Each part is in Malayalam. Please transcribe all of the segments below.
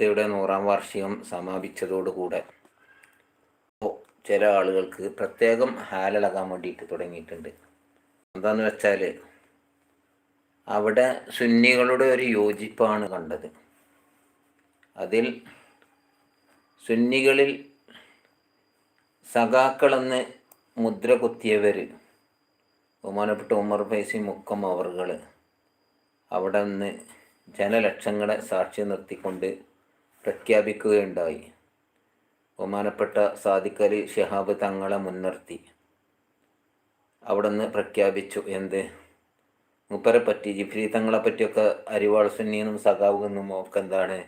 സമസ്തയുടെ നൂറാം വാർഷികം സമാപിച്ചതോടുകൂടെ ചില ആളുകൾക്ക് പ്രത്യേകം ഹാലിളകാൻ വേണ്ടിയിട്ട് തുടങ്ങിയിട്ടുണ്ട്. എന്താന്ന് വെച്ചാൽ അവിടെ സുന്നികളുടെ ഒരു യോജിപ്പാണ് കണ്ടത്. അതിൽ സുന്നികളിൽ സഖാക്കളെന്ന് മുദ്ര കുത്തിയവർ ബഹുമാനപ്പെട്ട ഉമർ ഫൈസി മുക്കം അവറുകൾ അവിടെ നിന്ന് ജനലക്ഷങ്ങളെ സാക്ഷി നിർത്തിക്കൊണ്ട് പ്രഖ്യാപിക്കുകയുണ്ടായി. ബഹുമാനപ്പെട്ട സാദിഖ് ഷിഹാബ് തങ്ങളെ മുൻനിർത്തി. അവിടുന്ന് പ്രഖ്യാപിച്ചു എന്ത്? മൂപ്പരെ പറ്റി ജിഫ്രി തങ്ങളെ പറ്റിയൊക്കെ അരിവാൾ സുന്നിന്നും എന്നും ഒക്കെ എന്താണ്?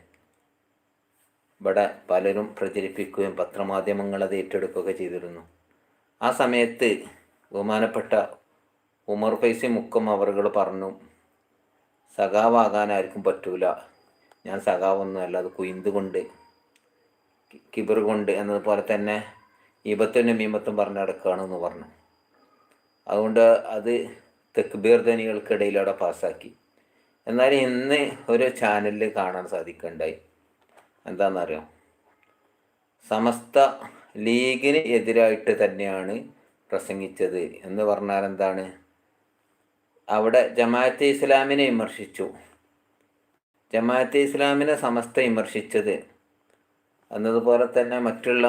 ഇവിടെ പലരും പ്രചരിപ്പിക്കുകയും പത്രമാധ്യമങ്ങൾ അത് ഏറ്റെടുക്കുകയൊക്കെ ചെയ്തിരുന്നു. ആ സമയത്ത് ബഹുമാനപ്പെട്ട ഉമർ ഫൈസി മുക്കം അവറുകൾ പറഞ്ഞു സഖാവാകാൻ ആർക്കും പറ്റൂല. ഞാൻ സഖാവൊന്നുമല്ല അത് കുയിന്ത് കൊണ്ട് കിബർ കൊണ്ട് എന്നതുപോലെ തന്നെ ഈപത്തും മീമത്തും പറഞ്ഞ് നടക്കുകയാണെന്ന് പറഞ്ഞു. അതുകൊണ്ട് അത് തെക്കുബീർ ധനികൾക്കിടയിൽ അവിടെ പാസ്സാക്കി. എന്നാലും ഇന്ന് ഒരു ചാനലിൽ കാണാൻ സാധിക്കണ്ടായി. എന്താണെന്നറിയാം സമസ്ത ലീഗിന് എതിരായിട്ട് തന്നെയാണ് പ്രസംഗിച്ചത്. എന്ന് പറഞ്ഞാൽ എന്താണ് അവിടെ ജമാഅത്തെ ഇസ്ലാമിനെ വിമർശിച്ചു. ജമാഅത്തെ ഇസ്ലാമിനെ സമസ്ത വിമർശിച്ചത്. എന്നതുപോലെ തന്നെ മറ്റുള്ള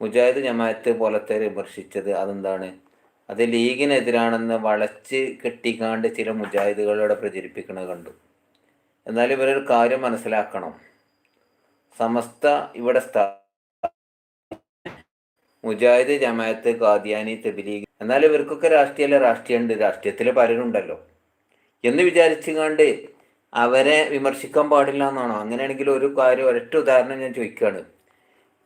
മുജാഹിദ് ജമാഅത്ത് പോലത്തെ വിമർശിച്ചത് അതെന്താണ്? അത് ലീഗിനെതിരാണെന്ന് വളച്ച് കെട്ടിക്കാണ്ട് ചില മുജാഹിദുകളോടെ പ്രചരിപ്പിക്കുന്നത് കണ്ടു. എന്നാൽ ഇവരൊരു കാര്യം മനസ്സിലാക്കണം. സമസ്ത ഇവിടെ സ്ഥാ മുജാഹിദ് ജമാഅത്ത് കാദിയാനി തെബിലീഗ് എന്നാൽ ഇവർക്കൊക്കെ രാഷ്ട്രീയമല്ല രാഷ്ട്രീയമുണ്ട്. രാഷ്ട്രീയത്തിൽ പലരുണ്ടല്ലോ. എന്ന് വിചാരിച്ചു കണ്ട് അവരെ വിമർശിക്കാൻ പാടില്ല എന്നാണോ? അങ്ങനെയാണെങ്കിൽ ഒരു കാര്യം ഒരൊറ്റ ഉദാഹരണം ഞാൻ ചോദിക്കുകയാണ്.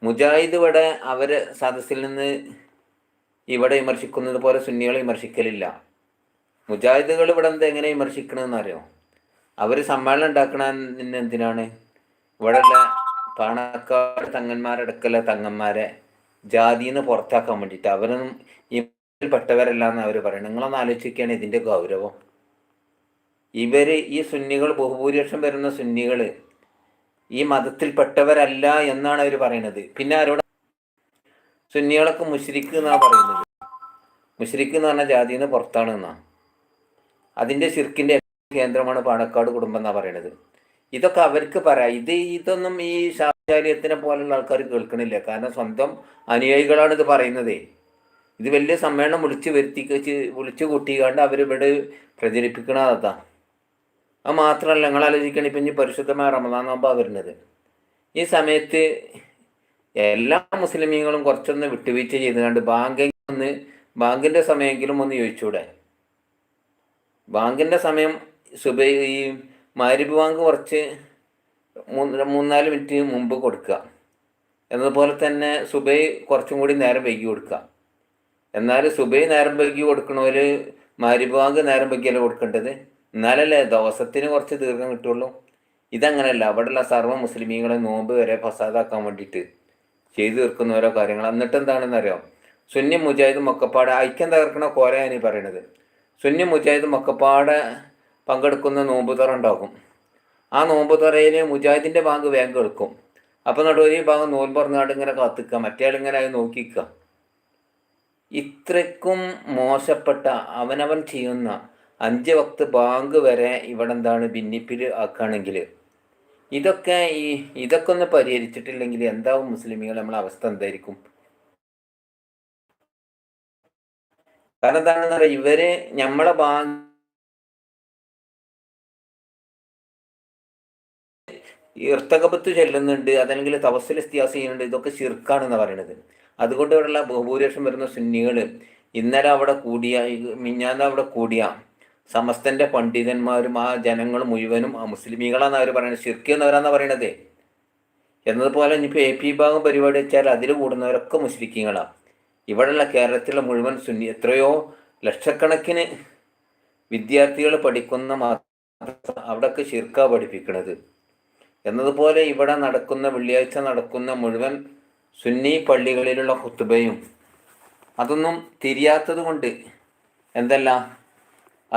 മുജാഹിദ് ഇവിടെ അവരെ സദസ്സിൽ നിന്ന് ഇവിടെ വിമർശിക്കുന്നത് പോലെ സുന്നികളെ വിമർശിക്കലില്ല. മുജാഹിദുകൾ ഇവിടെ എന്ത് എങ്ങനെ വിമർശിക്കണമെന്ന് അറിയോ? അവർ സമ്മേളനം ഉണ്ടാക്കണ എന്തിനാണ്? ഇവിടെയുള്ള പാണക്കാട് തങ്ങന്മാരടക്കല്ല തങ്ങന്മാരെ ജാതിന്ന് പുറത്താക്കാൻ വേണ്ടിയിട്ട്. അവരൊന്നും ഈ പെട്ടവരല്ല എന്ന് അവർ പറയണം നിങ്ങളൊന്ന് ആലോചിക്കുകയാണ് ഇതിന്റെ ഗൗരവം. ഇവർ ഈ സുന്നികൾ ബഹുഭൂരിപക്ഷം വരുന്ന സുന്നികൾ ഈ മതത്തിൽപ്പെട്ടവരല്ല എന്നാണ് അവർ പറയുന്നത് പിന്നെ ആരോട് സുന്നികളൊക്കെ മുഷരിക്ക് എന്നാണ് പറയുന്നത്? മുഷരിക്ക് എന്ന് പറഞ്ഞ ജാതിയിൽ നിന്ന് പുറത്താണ് എന്നാ. അതിന്റെ ശിർക്കിന്റെ കേന്ദ്രമാണ് പാണക്കാട് കുടുംബം എന്നാണ് പറയുന്നത് ഇതൊക്കെ അവർക്ക് പറയാം. ഇത് ഇതൊന്നും ഈ ശാചാര്യത്തിനെ പോലുള്ള ആൾക്കാർ കേൾക്കണില്ല. കാരണം സ്വന്തം അനുയായികളാണ് ഇത് പറയുന്നത്. ഇത് വലിയ സമ്മേളനം വിളിച്ച് വരുത്തി വിളിച്ചു കൂട്ടിക്കാണ്ട് അവരിവിടെ പ്രചരിപ്പിക്കണതാ. അത് മാത്രമല്ല നിങ്ങൾ ആലോചിക്കണം ഇപ്പം ഇനി പരിശുദ്ധമായ റമദാൻ നോമ്പാണ് വരുന്നത്. ഈ സമയത്ത് എല്ലാ മുസ്ലിമീങ്ങളും കുറച്ചൊന്ന് വിട്ടുവീഴ്ച ചെയ്തുകൊണ്ട് ബാങ്കിൽ ഒന്ന് ബാങ്കിന്റെ സമയമെങ്കിലും ഒന്ന് ചോദിച്ചൂടെ ബാങ്കിന്റെ സമയം സുബൈ ഈ മാരിബ് ബാങ്ക് കുറച്ച് മൂന്ന് മൂന്നാൽ മിനിറ്റ് മുമ്പ് കൊടുക്കുക. എന്നതുപോലെ തന്നെ സുബൈ കുറച്ചും കൂടി നേരം വൈകി കൊടുക്കുക. എന്നാൽ സുബൈ നേരം വൈകി കൊടുക്കണവർ മാരിബ് ബാങ്ക് നേരം വൈകിയല്ല കൊടുക്കേണ്ടത്? എന്നാലല്ലേ ദിവസത്തിന് കുറച്ച് ദീർഘം കിട്ടുള്ളൂ? ഇതങ്ങനെയല്ല അവിടെയുള്ള സർവ മുസ്ലിമീങ്ങളെ നോമ്പ് വരെ ഫസാദാക്കാൻ വേണ്ടിയിട്ട് ചെയ്തു തീർക്കുന്ന ഓരോ കാര്യങ്ങൾ. എന്നിട്ട് എന്താണെന്ന് അറിയാം? സുന്നി മുജാഹിദ് മൊക്കപ്പാട് ഐക്യം തകർക്കണ കോരയാണ് ഈ പറയണത്. സുന്നി മുജാഹിദ് മൊക്കപ്പാട് പങ്കെടുക്കുന്ന നോമ്പ് തുറ ഉണ്ടാകും. ആ നോമ്പ് തുറയിൽ മുജാഹിദിന്റെ ബാങ്ക് വേഗം എടുക്കും. അപ്പം ഒരു ഭാഗം നോൽ പറഞ്ഞാണ്ട് ഇങ്ങനെ കാത്തിക്കുക. മറ്റേ ഇങ്ങനെ അത് നോക്കിക്കുക. ഇത്രയ്ക്കും മോശപ്പെട്ട അവനവൻ ചെയ്യുന്ന അഞ്ച് വക്ത് ബാങ്ക് വരെ ഇവിടെ എന്താണ് ഭിന്നിപ്പിൽ ആക്കുകയാണെങ്കിൽ ഇതൊക്കെ ഈ ഇതൊക്കെ ഒന്ന് പരിഹരിച്ചിട്ടില്ലെങ്കിൽ എന്താവും മുസ്ലിമികൾ നമ്മളെ അവസ്ഥ എന്തായിരിക്കും? കാരണം എന്താണെന്ന് പറയുക ഇവർ നമ്മളെ ബാങ്ക് ഇർത്തകപത്ത് ചെല്ലുന്നുണ്ട് അതല്ലെങ്കിൽ തവസ്സിൽ ഇസ്തിയാസ് ചെയ്യുന്നുണ്ട് ഇതൊക്കെ ശിർക്കാണെന്ന് പറയുന്നത് അതുകൊണ്ട് ഇവിടെയുള്ള ബഹുഭൂരിപക്ഷം വരുന്ന സുന്നികൾ ഇന്നലെ അവിടെ കൂടിയ മിഞ്ഞാന്ന് അവിടെ കൂടിയ സമസ്തന്റെ പണ്ഡിതന്മാരും ആ ജനങ്ങൾ മുഴുവനും ആ മുസ്ലിമീകളാന്ന് അവർ പറയുന്നത് ഷിർക്ക് എന്നവരാന്നാ പറയണത്. എന്നതുപോലെ ഇനിയിപ്പോൾ എ പി വിഭാഗം പരിപാടി വെച്ചാൽ അതിൽ കൂടുന്നവരൊക്കെ മുസ്ലിക്കീങ്ങളാണ് ഇവിടെയുള്ള കേരളത്തിലെ മുഴുവൻ സുന്നി എത്രയോ ലക്ഷക്കണക്കിന് വിദ്യാർത്ഥികൾ പഠിക്കുന്ന അവിടൊക്കെ ശിർക്ക പഠിപ്പിക്കുന്നത് എന്നതുപോലെ ഇവിടെ നടക്കുന്ന വെള്ളിയാഴ്ച നടക്കുന്ന മുഴുവൻ സുന്നി പള്ളികളിലുള്ള കുത്തുബയും അതൊന്നും തിരിയാത്തത് കൊണ്ട് എന്തല്ല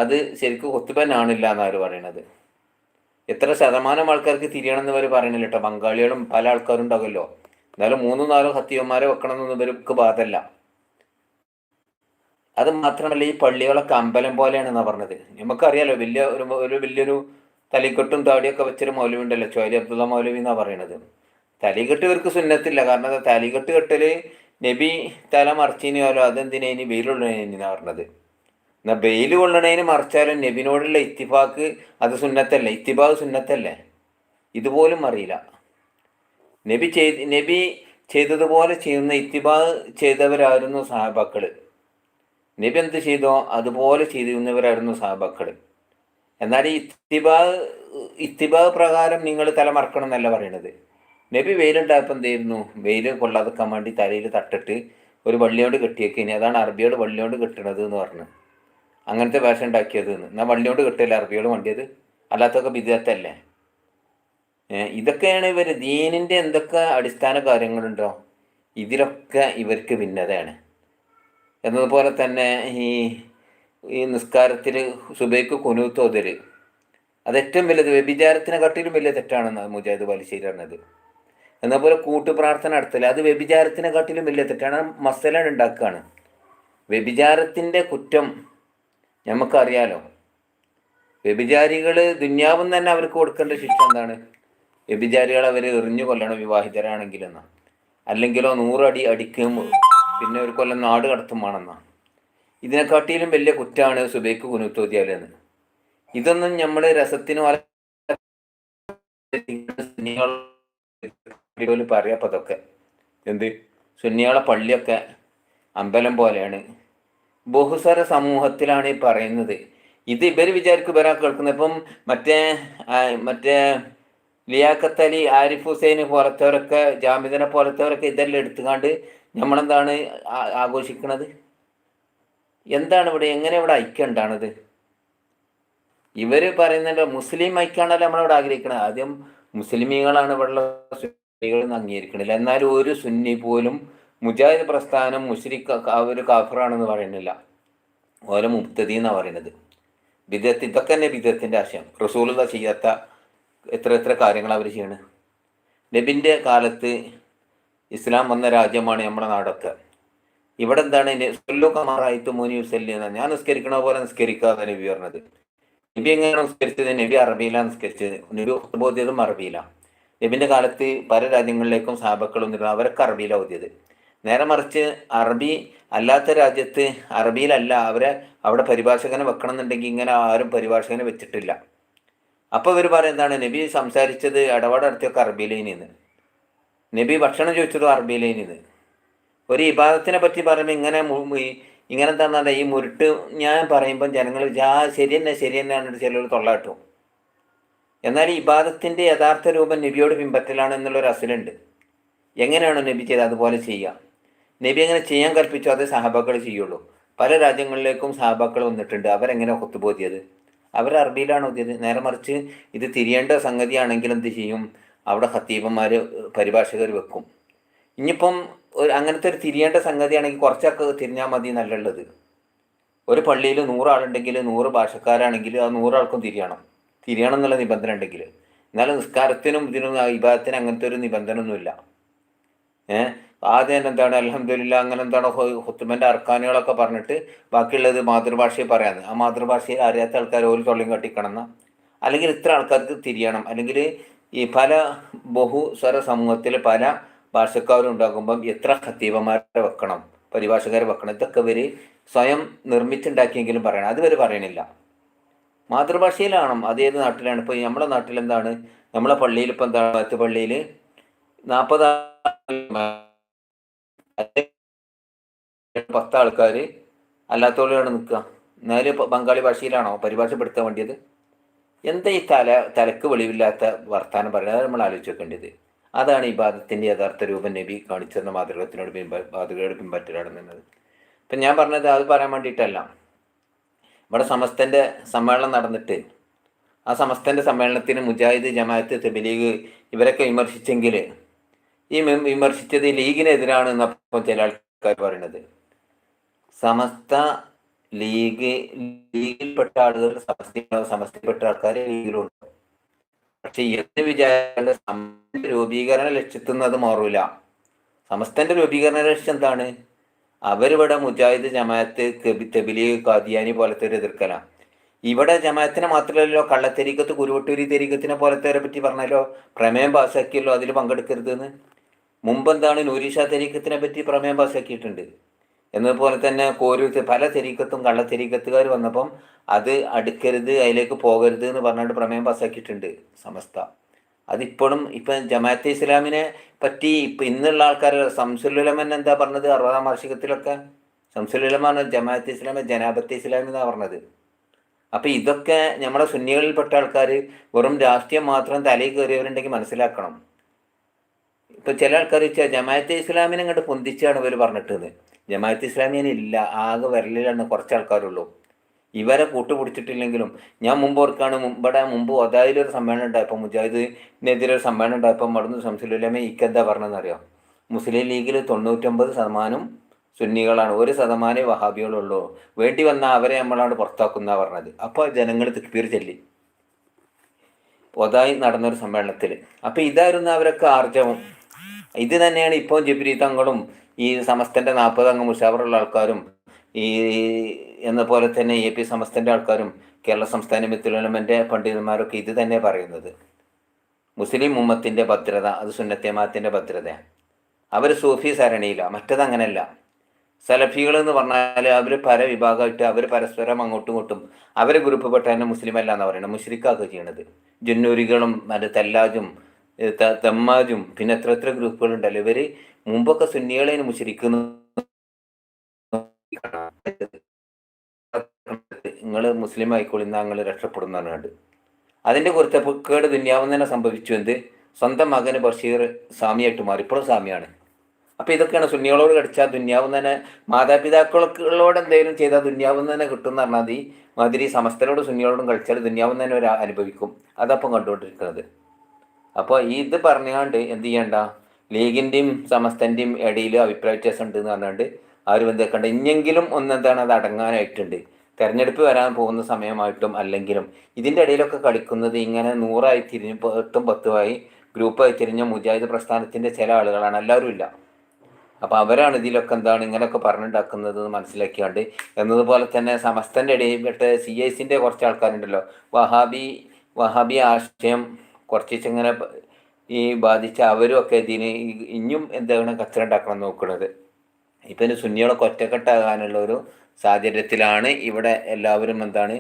അത് ശരിക്കും ഹുത്തുബനാണില്ല എന്നാണ് പറയണത്. എത്ര ശതമാനം ആൾക്കാർക്ക് തിരിയണം എന്ന് ഇവർ പറയണില്ല കേട്ടോ ബംഗാളികളും പല ആൾക്കാരും ഉണ്ടാകുമല്ലോ എന്നാലും മൂന്നും നാലും ഹത്തീവന്മാരെ വെക്കണം എന്നൊന്നും ഇവർക്ക് ബാധല്ല അത് മാത്രമല്ല ഈ പള്ളികളൊക്കെ അമ്പലം പോലെയാണെന്നാണ് പറഞ്ഞത്. നമുക്കറിയാലോ വലിയ ഒരു ഒരു വലിയൊരു തലിക്കെട്ടും താടിയൊക്കെ വെച്ചൊരു മൗലവി ഉണ്ടല്ലോ ചോലി അബ്ദുള്ള മൗലവി എന്നാണ് പറയണത്. തലികെട്ട് ഇവർക്ക് സുന്നത്തില്ല. കാരണം തലികെട്ട് കെട്ടൽ നബി തല മറിച്ചിനിയാലോ? അതെന്തിനാ ഇനി വെയിലുള്ളതിനാ പറഞ്ഞത്? എന്നാ ബെയിൽ കൊള്ളണേന് മറിച്ചാലും നബിനോടുള്ള ഇത്തിഫാക്ക് അത് സുന്നത്തല്ല? ഇത്തിഫാക്ക് സുന്നത്തല്ലേ? ഇതുപോലും അറിയില്ല. നബി ചെയ്ത് നബി ചെയ്തതുപോലെ ചെയ്യുന്ന ഇത്തിബാ ചെയ്തവരായിരുന്നു സഹാബാക്കൾ നബി എന്ത് ചെയ്തോ അതുപോലെ ചെയ്തിരുന്നവരായിരുന്നു സഹാബാക്കൾ എന്നാൽ ഈ ഇത്തിബാ ഇത്തിബാ പ്രകാരം നിങ്ങൾ തല മറക്കണം എന്നല്ല പറയണത്. നബി വെയിലുണ്ടായപ്പോൾ എന്തായിരുന്നു വെയിൽ കൊള്ളാതെക്കാൻ വേണ്ടി തലയിൽ തട്ടിട്ട് ഒരു വള്ളിയോട് കെട്ടിയേക്ക്. ഇനി അതാണ് അറബിയോട് വള്ളിയോട് കെട്ടണത് എന്ന് പറഞ്ഞു. അങ്ങനത്തെ ഭാഷ ഉണ്ടാക്കിയത്. എന്നാൽ എന്നാൽ വള്ളിയോണ്ട് കിട്ടില്ല അറബികൾ വണ്ടിയത്. അല്ലാത്തൊക്കെ വിദ്യാർത്ഥല്ലേ ഇതൊക്കെയാണ് ഇവർ ദീനിന്റെ എന്തൊക്കെ അടിസ്ഥാന കാര്യങ്ങളുണ്ടോ? ഇതിലൊക്കെ ഇവർക്ക് ഭിന്നതയാണ്. എന്നതുപോലെ തന്നെ ഈ ഈ നിസ്കാരത്തിൽ സുബൈക്ക് കുനൂത്തോതൽ അത് ഏറ്റവും വലുത് വ്യഭിചാരത്തിനെ കാട്ടിലും വലിയ തെറ്റാണെന്ന് മുജാഹിദ് ബാലിശ്ശേരി പറഞ്ഞത്. എന്നപോലെ കൂട്ടുപ്രാർത്ഥന നടത്തൽ അത് വ്യഭിചാരത്തിനെ കാട്ടിലും വലിയ തെറ്റാണ്. മസലാണ് ഉണ്ടാക്കുകയാണ് വ്യഭിചാരത്തിന്റെ കുറ്റം നമുക്കറിയാലോ. വ്യഭിചാരികൾ ദുന്യാവും തന്നെ അവർക്ക് കൊടുക്കേണ്ട ശിക്ഷ എന്താണ്? വ്യഭിചാരികൾ അവർ എറിഞ്ഞു കൊല്ലണം വിവാഹിതരാണെങ്കിലെന്നാ. അല്ലെങ്കിലോ നൂറടി അടിക്കും പിന്നെ ഒരു കൊല്ലം നാട് കടത്തുമാണെന്നാ. ഇതിനെക്കാട്ടിലും വലിയ കുറ്റാണ് സുബൈക്ക് കുനുത്തോതിയാലെന്ന് ഇതൊന്നും നമ്മൾ രസത്തിന് പറയാപ്പതൊക്കെ. എന്ത്? സുന്നിയാളെ പള്ളിയൊക്കെ അമ്പലം പോലെയാണ്. ബഹുസ്വര സമൂഹത്തിലാണ് ഈ പറയുന്നത്. ഇത് ഇവർ വിചാരിക്കും ഇവരാ കേൾക്കുന്നത്. ഇപ്പം മറ്റേ മറ്റേ ലിയാഖത്ത് അലി ആരിഫ് ഹുസൈന് പോലത്തവരൊക്കെ ജാമിദനെ പോലത്തവരൊക്കെ ഇതെല്ലാം എടുത്തുകൊണ്ട് നമ്മളെന്താണ് ആഘോഷിക്കുന്നത് എന്താണ് ഇവിടെ എങ്ങനെ ഇവിടെ ഐക്യം ഉണ്ടാണത്? ഇവർ പറയുന്നുണ്ട് മുസ്ലിം ഐക്യാണല്ലോ നമ്മളിവിടെ ആഗ്രഹിക്കുന്നത് ആദ്യം മുസ്ലിമീങ്ങളാണ് ഇവിടെയുള്ള സ്ത്രീകൾ അംഗീകരിക്കണില്ല. എന്നാലും ഒരു സുന്നി പോലും മുജാഹിദ് പ്രസ്ഥാനം മുസ്ലിഖ് ഒരു കാഫറാണെന്ന് പറയുന്നില്ല. ഓരോ മുക്തതി എന്നാണ് പറയുന്നത്. വിദഗ്ധ ഇതൊക്കെ തന്നെ വിദഗ്ധത്തിന്റെ ആശയം. റസൂലത ചെയ്യാത്ത എത്ര എത്ര കാര്യങ്ങൾ അവർ ചെയ്യണ്? നബിന്റെ കാലത്ത് ഇസ്ലാം വന്ന രാജ്യമാണ് നമ്മുടെ നാടൊക്കെ. ഇവിടെ എന്താണ് സൊല്ലു കമാറായിട്ട് മോനി ഞാൻ നിസ്കരിക്കണ പോലെ നിസ്കരിക്കാതെ നബി പറഞ്ഞത്. നബി എങ്ങനെയാണ് നിസ്കരിച്ചത്? നബി അറബിയിലാണ് നിസ്കരിച്ചത്. നബി ബോധ്യതും അറബിയിലാണ് നബിന്റെ കാലത്ത് പല രാജ്യങ്ങളിലേക്കും സാബക്കളും അവരൊക്കെ അറബിയിലാണ് ഓതിയത്. നേരെ മറിച്ച് അറബി അല്ലാത്ത രാജ്യത്ത് അറബിയിലല്ല അവരെ അവിടെ പരിഭാഷകനെ വെക്കണം എന്നുണ്ടെങ്കിൽ ഇങ്ങനെ ആരും പരിഭാഷകനെ വെച്ചിട്ടില്ല. അപ്പോൾ ഇവർ പറയും എന്താണ് നബി സംസാരിച്ചത് ഇടപാട് നടത്തിയൊക്കെ അറബിയിലേനിന്ന്. നബി ഭക്ഷണം ചോദിച്ചതും അറബിയിലേനിന്ന്. ഒരു ഇബാദത്തിനെ പറ്റി പറയുമ്പോൾ ഇങ്ങനെ ഇങ്ങനെ എന്താണെന്നല്ല ഈ മുരുട്ട് ഞാൻ പറയുമ്പോൾ ജനങ്ങൾ ആ ശരി തന്നെ ശരി തന്നെ എന്നിട്ട് ചിലർ തൊള്ളാട്ടും എന്നാൽ ഇബാദത്തിന്റെ യഥാർത്ഥ രൂപം നബിയോട് പിൻപറ്റലാണ് എന്നുള്ളൊരു അസലുണ്ട്. എങ്ങനെയാണ് നബി ചെയ്ത് അതുപോലെ ചെയ്യുക നബി അങ്ങനെ ചെയ്യാൻ കൽപ്പിച്ചു അതേ സഹബാക്കൾ ചെയ്യുള്ളൂ. പല രാജ്യങ്ങളിലേക്കും സഹബാക്കൾ വന്നിട്ടുണ്ട്. അവരെങ്ങനെ ഒത്തുപോതിയത് അവർ അറബിയിലാണ് ഓതിയത് നേരെ മറിച്ച് ഇത് തിരിയേണ്ട സംഗതിയാണെങ്കിൽ എന്ത് ചെയ്യും? അവിടെ ഹത്തീബന്മാർ പരിഭാഷകർ വെക്കും. ഇനിയിപ്പം ഒരു അങ്ങനത്തെ ഒരു തിരിയേണ്ട സംഗതിയാണെങ്കിൽ കുറച്ചൊക്കെ തിരിഞ്ഞാൽ മതി നല്ലുള്ളത് ഒരു പള്ളിയിൽ നൂറാളുണ്ടെങ്കിൽ നൂറ് ഭാഷക്കാരാണെങ്കിൽ ആ നൂറാൾക്കും തിരിയണം. തിരിയണം എന്നുള്ള നിബന്ധന ഉണ്ടെങ്കിൽ. എന്നാലും നിസ്കാരത്തിനും ഇതിനും വിഭാഗത്തിനും അങ്ങനത്തെ ഒരു നിബന്ധന ഒന്നുമില്ല ഏഹ്? ആദ്യം എന്താണ് അലഹമില്ല അങ്ങനെ എന്താണ് ഹുത്തുമന്റെ അർക്കാനുകളൊക്കെ പറഞ്ഞിട്ട് ബാക്കിയുള്ളത് മാതൃഭാഷയിൽ പറയാന്ന് ആ മാതൃഭാഷയിൽ അറിയാത്ത ആൾക്കാർ ഒരു തൊള്ളിയും കട്ടിക്കണം അല്ലെങ്കിൽ ഇത്ര ആൾക്കാർക്ക് തിരിയണം. അല്ലെങ്കിൽ ഈ പല ബഹുസ്വര സമൂഹത്തിൽ പല ഭാഷക്കാരും ഉണ്ടാകുമ്പം എത്ര ഖത്തീപന്മാരെ വെക്കണം പരിഭാഷക്കാരെ വെക്കണം ഇതൊക്കെ ഇവർ സ്വയം നിർമ്മിച്ചുണ്ടാക്കിയെങ്കിലും പറയണം. അത് ഇവർ പറയണില്ല. മാതൃഭാഷയിലാണോ? അതേത് നാട്ടിലാണ്? ഇപ്പോൾ നമ്മുടെ നാട്ടിൽ എന്താണ് നമ്മളെ പള്ളിയിൽ ഇപ്പം എന്താണ് പള്ളിയിൽ നാൽപ്പത് പത്ത് ആൾക്കാർ അല്ലാത്തവരാണ് നിൽക്കുക എന്നാലും ബംഗാളി ഭാഷയിലാണോ പരിഭാഷപ്പെടുത്താൻ വേണ്ടിയത്? എന്താ ഈ തല തലക്ക് വെളിവില്ലാത്ത വർത്തമാനം പറയുന്നത്? നമ്മൾ ആലോചിച്ച് വെക്കേണ്ടത് അതാണ് ഈ ബാധത്തിന്റെ യഥാർത്ഥ രൂപം നബി കാണിച്ചെന്ന മാതൃകത്തിനോട് പിൻപ മാതൃകയോട് പിൻപറ്റലാണെന്നത് ഇപ്പം ഞാൻ പറഞ്ഞത് അത് പറയാൻ വേണ്ടിയിട്ടല്ല. ഇവിടെ സമസ്തന്റെ സമ്മേളനം നടന്നിട്ട് ആ സമസ്തന്റെ സമ്മേളനത്തിന് മുജാഹിദ് ജമാഅത്ത് തെബിലീഗ് ഇവരൊക്കെ വിമർശിച്ചെങ്കിൽ ഈ വിമർശിച്ചത് ലീഗിനെതിരാണ് എന്നപ്പോൾ ചില ആൾക്കാർ പറയുന്നത് സമസ്ത ലീഗ് ലീഗിൽപ്പെട്ട ആളുകൾ സമസ്ത സമസ്തയിൽപ്പെട്ട ആൾക്കാർ ലീഗിലുണ്ട്. പക്ഷെ എന്ത് വിചാരിച്ചാലും സമസ്ത രൂപീകരണ ലക്ഷ്യത്തുന്നത് അത് മാറൂല. സമസ്തന്റെ രൂപീകരണ ലക്ഷ്യം എന്താണ്? അവരിവിടെ മുജാഹിദ് ജമാഅത്ത് തെബിലി കാദിയാനി പോലത്തെ ഒരു എതിർക്കലാണ് ഇവിടെ ജമാഅത്തിനെ മാത്രമല്ലല്ലോ കള്ളത്തെരീക്കത്ത് കുരുവട്ടൂരി തെരീക്കത്തിനെ പോലത്തെ പറ്റി പറഞ്ഞല്ലോ പ്രമേയം പാസ്സാക്കിയല്ലോ അതിൽ പങ്കെടുക്കരുത് എന്ന് മുമ്പ് എന്താണ് നൂരിഷ തെരീക്കത്തിനെ പറ്റി പ്രമേയം പാസ്സാക്കിയിട്ടുണ്ട് എന്നതുപോലെ തന്നെ കോരു പല തെരീക്കത്തും കള്ളത്തെരീക്കത്തുകാർ വന്നപ്പം അത് അടുക്കരുത് അതിലേക്ക് പോകരുത് എന്ന് പറഞ്ഞിട്ട് പ്രമേയം പാസ്സാക്കിയിട്ടുണ്ട് സമസ്ത. അതിപ്പോഴും ഇപ്പം ജമാഅത്തെ ഇസ്ലാമിനെ പറ്റി ഇപ്പം ഇന്നുള്ള ആൾക്കാർ സംസുലുലമൻ എന്താ പറഞ്ഞത്? അറുപതാം വാർഷികത്തിലൊക്കെ? സംസുലുലമാണ് ജമാഅത്തെ ഇസ്ലാമി ജനാബത്തെ ഇസ്ലാമി എന്നാണ് പറഞ്ഞത്. അപ്പം ഇതൊക്കെ നമ്മുടെ സുന്നികളിൽപ്പെട്ട ആൾക്കാർ വെറും രാഷ്ട്രീയം മാത്രം തലയിൽ കയറിയവരുണ്ടെങ്കിൽ മനസ്സിലാക്കണം. ഇപ്പം ചില ആൾക്കാർ വെച്ചാൽ ജമാഅത്തെ ഇസ്ലാമിനെ അങ്ങോട്ട് പൊന്തിച്ചാണ് ഇവർ പറഞ്ഞിട്ടത്. ജമാഅത്ത് ഇസ്ലാമിയനെ ഇല്ല ആകെ വരലിലാണ് കുറച്ച് ആൾക്കാരുള്ളൂ. ഇവരെ കൂട്ടുപിടിച്ചിട്ടില്ലെങ്കിലും ഞാൻ മുമ്പ് ഓർക്കാണ് ഇവിടെ മുമ്പ് ഒതായിലൊരു സമ്മേളനം ഉണ്ടായപ്പോൾ മുജാഹിദിനെതിരെ ഒരു സമ്മേളനം ഉണ്ടായപ്പോൾ മടന്നു സംസുലുലമ ഇക്കെന്താ പറഞ്ഞതെന്നറിയാം? മുസ്ലിം ലീഗിൽ തൊണ്ണൂറ്റൊമ്പത് ശതമാനം സുന്നികളാണ്. ഒരു ശതമാനേ വഹാബികളുള്ളൂ. വേണ്ടി വന്ന അവരെ നമ്മളാണ് പുറത്താക്കുന്ന പറഞ്ഞത്. അപ്പോൾ ജനങ്ങൾ തിക്പീർ ചെല്ലി. ഒതായി നടന്നൊരു സമ്മേളനത്തിൽ അപ്പോൾ ഇതായിരുന്നു അവരൊക്കെ ആർജവം. ഇത് തന്നെയാണ് ഇപ്പോൾ ജബിരി തങ്ങളും ഈ സമസ്തന്റെ നാൽപ്പത് അംഗ മുഷാവറുള്ള ആൾക്കാരും ഈ എന്ന പോലെ തന്നെ എ പി സമസ്തന്റെ ആൾക്കാരും കേരള സംസ്ഥാന മിത്തുലമന്റെ പണ്ഡിതന്മാരൊക്കെ ഇത് തന്നെ പറയുന്നത്. മുസ്ലിം ഉമ്മത്തിന്റെ ഭദ്രത അത് സുന്നത്തേമാത്തിന്റെ ഭദ്രത അവർ സൂഫി സരണിയില്ല മറ്റത് അങ്ങനെയല്ല സലഫികൾ എന്ന് പറഞ്ഞാൽ അവർ പല വിഭാഗമായിട്ട് അവർ പരസ്പരം അങ്ങോട്ടും ഇങ്ങോട്ടും അവരെ ഗ്രൂപ്പ് തന്നെ മുസ്ലിം അല്ല എന്ന് പറയുന്നത് മുഷ്രിക്കാക്കുക ചെയ്യണത്. ജന്നൂരികളും മറ്റേ തല്ലാജും തെമ്മാജും പിന്നെ എത്ര എത്ര ഗ്രൂപ്പുകളുണ്ടല്ലോ. ഇവർ മുമ്പൊക്കെ സുന്നികളെ മുശരിക്കുന്നു നിങ്ങൾ മുസ്ലിം ആയിക്കോളി നിങ്ങൾ രക്ഷപ്പെടുന്നതാണ് അതിന്റെ കുറിച്ചക്കേട് ദുന്യാവം തന്നെ സംഭവിച്ചു. എന്ത്? സ്വന്തം മകന് ബഷീർ സ്വാമിയായിട്ട് മാറി. ഇപ്പോഴും സ്വാമിയാണ്. അപ്പോൾ ഇതൊക്കെയാണ് സുന്നികളോട് കടിച്ചാൽ ദുന്യാവും തന്നെ മാതാപിതാക്കളോട് എന്തെങ്കിലും ചെയ്താൽ ദുന്യാവും തന്നെ കിട്ടും എന്ന് പറഞ്ഞാൽ മതി. മാതിരി സമസ്തരോട് സുന്നികളോടും കളിച്ചാൽ ദുന്യാവും തന്നെ ഒരു അനുഭവിക്കും. അതപ്പം കണ്ടുകൊണ്ടിരിക്കുന്നത്. അപ്പോൾ ഇത് പറഞ്ഞുകൊണ്ട് എന്ത് ചെയ്യണ്ട? ലീഗിന്റെയും സമസ്തന്റെയും ഇടയിൽ അഭിപ്രായ വ്യത്യാസം ഉണ്ട് എന്ന് പറഞ്ഞുകൊണ്ട് അവർ എന്തൊക്കെയുണ്ട് ഇനിയെങ്കിലും ഒന്നെന്താണ് അത് അടങ്ങാനായിട്ടുണ്ട്. തെരഞ്ഞെടുപ്പ് വരാൻ പോകുന്ന സമയമായിട്ടും അല്ലെങ്കിലും ഇതിന്റെ ഇടയിലൊക്കെ കളിക്കുന്നത് ഇങ്ങനെ നൂറായി തിരിഞ്ഞ് എട്ടും പത്തുമായി ഗ്രൂപ്പായി തിരിഞ്ഞ മുജാഹിദ് പ്രസ്ഥാനത്തിന്റെ ചില ആളുകളാണ്. എല്ലാവരും ഇല്ല. അപ്പോൾ അവരാണ് ഇതിലൊക്കെ എന്താണ് ഇങ്ങനെയൊക്കെ പറഞ്ഞുണ്ടാക്കുന്നത് മനസ്സിലാക്കിയാണ്ട് എന്നതുപോലെ തന്നെ സമസ്തന്റെ ഇടയിൽ പെട്ട് സി ഐ സിന്റെ കുറച്ച് ആൾക്കാരുണ്ടല്ലോ. വഹാബി വഹാബി ആശയം കുറച്ച് ഇങ്ങനെ ഈ ബാധിച്ച അവരും ഒക്കെ ഇതിന് ഇനിയും എന്താണ് കച്ചറ ഉണ്ടാക്കണം നോക്കുന്നത് ഇപ്പം ഇനി സുന്നികളൊക്കെ ഒറ്റക്കെട്ടാകാനുള്ള ഒരു സാഹചര്യത്തിലാണ് ഇവിടെ എല്ലാവരും എന്താണ്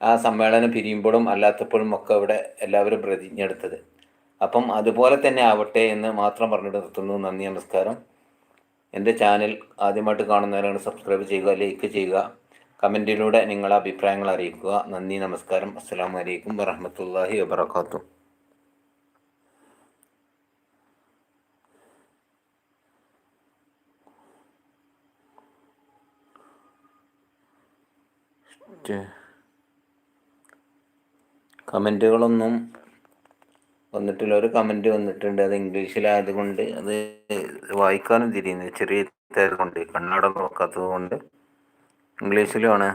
ആ സമ്മേളനം പിരിയുമ്പോഴും അല്ലാത്തപ്പോഴും ഒക്കെ ഇവിടെ എല്ലാവരും പ്രതിജ്ഞ എടുത്തത് അപ്പം അതുപോലെ തന്നെ ആവട്ടെ എന്ന് മാത്രം പറഞ്ഞിട്ട് നിർത്തുന്നു. നന്ദി നമസ്കാരം. എന്റെ ചാനൽ ആദ്യമായിട്ട് കാണുന്നവരാണ് സബ്സ്ക്രൈബ് ചെയ്യുക ലൈക്ക് ചെയ്യുക കമന്റിലൂടെ നിങ്ങളുടെ അഭിപ്രായങ്ങൾ അറിയിക്കുക. നന്ദി നമസ്കാരം. അസ്സാം വലൈക്കും വറഹമത്തല്ലാഹി വാബർക്കാത്തു കമന്റുകളൊന്നും വന്നിട്ടില്ല. ഒരു കമന്റ് വന്നിട്ടുണ്ട്. അത് ഇംഗ്ലീഷിലായതുകൊണ്ട് അത് വായിക്കാനും തിരിയുന്നു ചെറിയ കൊണ്ട് കണ്ണട നോക്കാത്തത് കൊണ്ട്. ഇംഗ്ലീഷിലുമാണ്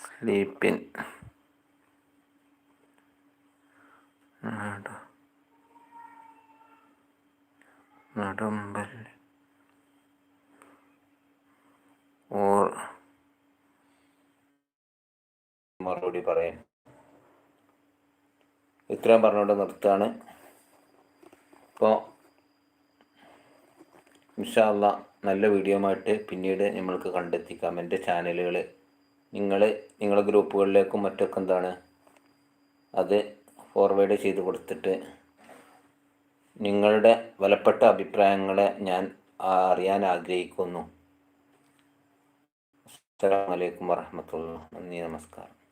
സ്ലീപ്പിൻ. നടമ്പൽ. ഓർ മറുപടി പറയാൻ. ഇത്രയും പറഞ്ഞുകൊണ്ട് നിർത്താണ് ഇപ്പോൾ ഇൻഷാല്ല നല്ല വീഡിയോ ആയിട്ട് പിന്നീട് നമ്മൾക്ക് കണ്ടെത്തിക്കാം. എന്റെ ചാനലുകൾ നിങ്ങൾ നിങ്ങളുടെ ഗ്രൂപ്പുകളിലേക്കും മറ്റൊക്കെ എന്താണ് അത് ഫോർവേഡ് ചെയ്ത് കൊടുത്തിട്ട് നിങ്ങളുടെ വിലപ്പെട്ട അഭിപ്രായങ്ങളെ ഞാൻ അറിയാൻ ആഗ്രഹിക്കുന്നു. അസ്സാം വലൈക്കും വാഹമത്തുള്ള നന്ദി നമസ്കാരം.